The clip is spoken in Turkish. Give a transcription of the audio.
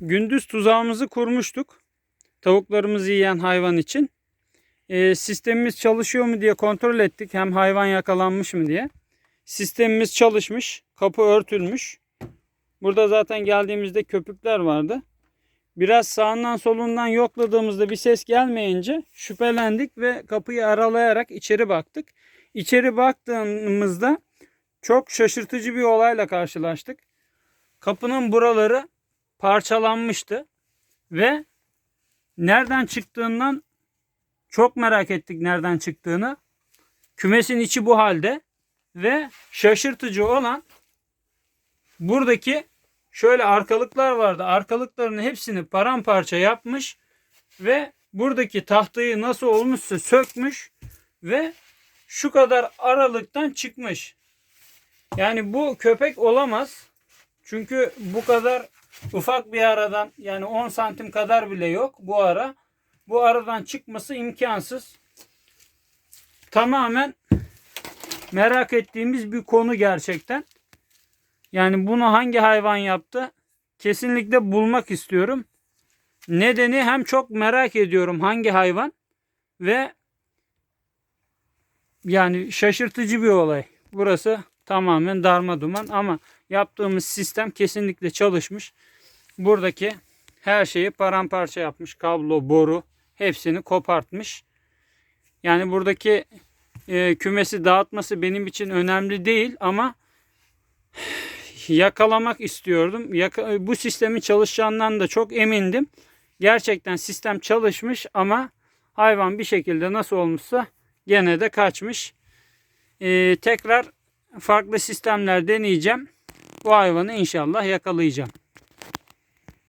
gündüz tuzağımızı kurmuştuk. Tavuklarımızı yiyen hayvan için. Ee, sistemimiz çalışıyor mu diye kontrol ettik. Hem hayvan yakalanmış mı diye. Sistemimiz çalışmış. Kapı örtülmüş. Burada zaten geldiğimizde köpükler vardı. Biraz sağından solundan yokladığımızda bir ses gelmeyince şüphelendik ve kapıyı aralayarak içeri baktık. İçeri baktığımızda çok şaşırtıcı bir olayla karşılaştık. Kapının buraları parçalanmıştı ve nereden çıktığından çok merak ettik nereden çıktığını. Kümesin içi bu halde ve şaşırtıcı olan buradaki şöyle arkalıklar vardı. Arkalıkların hepsini paramparça yapmış ve buradaki tahtayı nasıl olmuşsa sökmüş ve şu kadar aralıktan çıkmış. Yani bu köpek olamaz. Çünkü bu kadar ufak bir aradan yani 10 santim kadar bile yok bu ara. Bu aradan çıkması imkansız. Tamamen merak ettiğimiz bir konu gerçekten. Yani bunu hangi hayvan yaptı? Kesinlikle bulmak istiyorum. Nedeni hem çok merak ediyorum hangi hayvan ve yani şaşırtıcı bir olay. Burası tamamen darma duman ama yaptığımız sistem kesinlikle çalışmış. Buradaki her şeyi paramparça yapmış. Kablo, boru hepsini kopartmış. Yani buradaki e, kümesi dağıtması benim için önemli değil ama yakalamak istiyordum. Yaka- bu sistemin çalışacağından da çok emindim. Gerçekten sistem çalışmış ama hayvan bir şekilde nasıl olmuşsa gene de kaçmış. Ee, tekrar farklı sistemler deneyeceğim. Bu hayvanı inşallah yakalayacağım.